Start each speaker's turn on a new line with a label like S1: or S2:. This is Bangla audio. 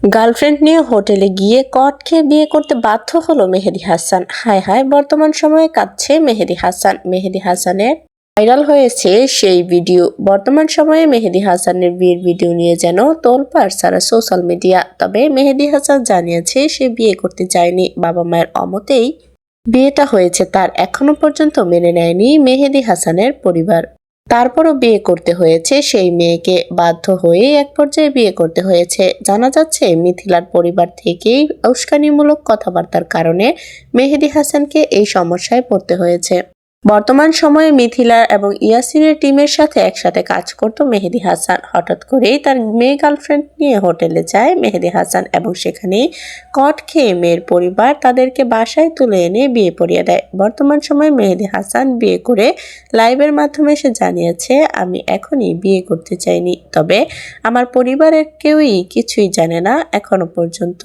S1: গার্লফ্রেন্ড নিয়ে হোটেলে গিয়ে কট খেয়ে বিয়ে করতে বাধ্য হলো মেহেদি হাসান। হায় হায়, বর্তমান সময়ে কাঁদছে মেহেদি হাসান। মেহেদি হাসানের ভাইরাল হয়েছে সেই ভিডিও। বর্তমান সময়ে মেহেদি হাসানের বিয়ের ভিডিও নিয়ে যেন তোলপাড় সারা সোশ্যাল মিডিয়া। তবে মেহেদি হাসান জানিয়েছে সে বিয়ে করতে চায়নি। বাবা মায়ের অমতেই বিয়েটা হয়েছে, তার এখনও পর্যন্ত মেনে নেয়নি মেহেদি হাসানের পরিবার। তারপরও বিয়ে করতে হয়েছে সেই মেয়েকে। বাধ্য হয়ে এক পর্যায়ে বিয়ে করতে হয়েছে। জানা যাচ্ছে, মিথিলার পরিবার থেকেই উস্কানিমূলক কথাবার্তার কারণে মেহেদি হাসানকে এই সমস্যায় পড়তে হয়েছে। বর্তমান সময়ে মিথিলা এবং ইয়াসিনের টিমের সাথে একসাথে কাজ করত মেহেদি হাসান। হঠাৎ করেই তার মেয়ে গার্লফ্রেন্ড নিয়ে হোটেলে যায় মেহেদি হাসান এবং সেখানেই কট খেয়ে মেয়ের পরিবার তাদেরকে বাসায় তুলে এনে বিয়ে পড়িয়ে দেয়। বর্তমান সময়ে মেহেদি হাসান বিয়ে করে লাইভের মাধ্যমে সে জানিয়েছে, আমি এখনই বিয়ে করতে চাইনি, তবে আমার পরিবারের কেউই কিছুই জানে না, এখনও পর্যন্ত।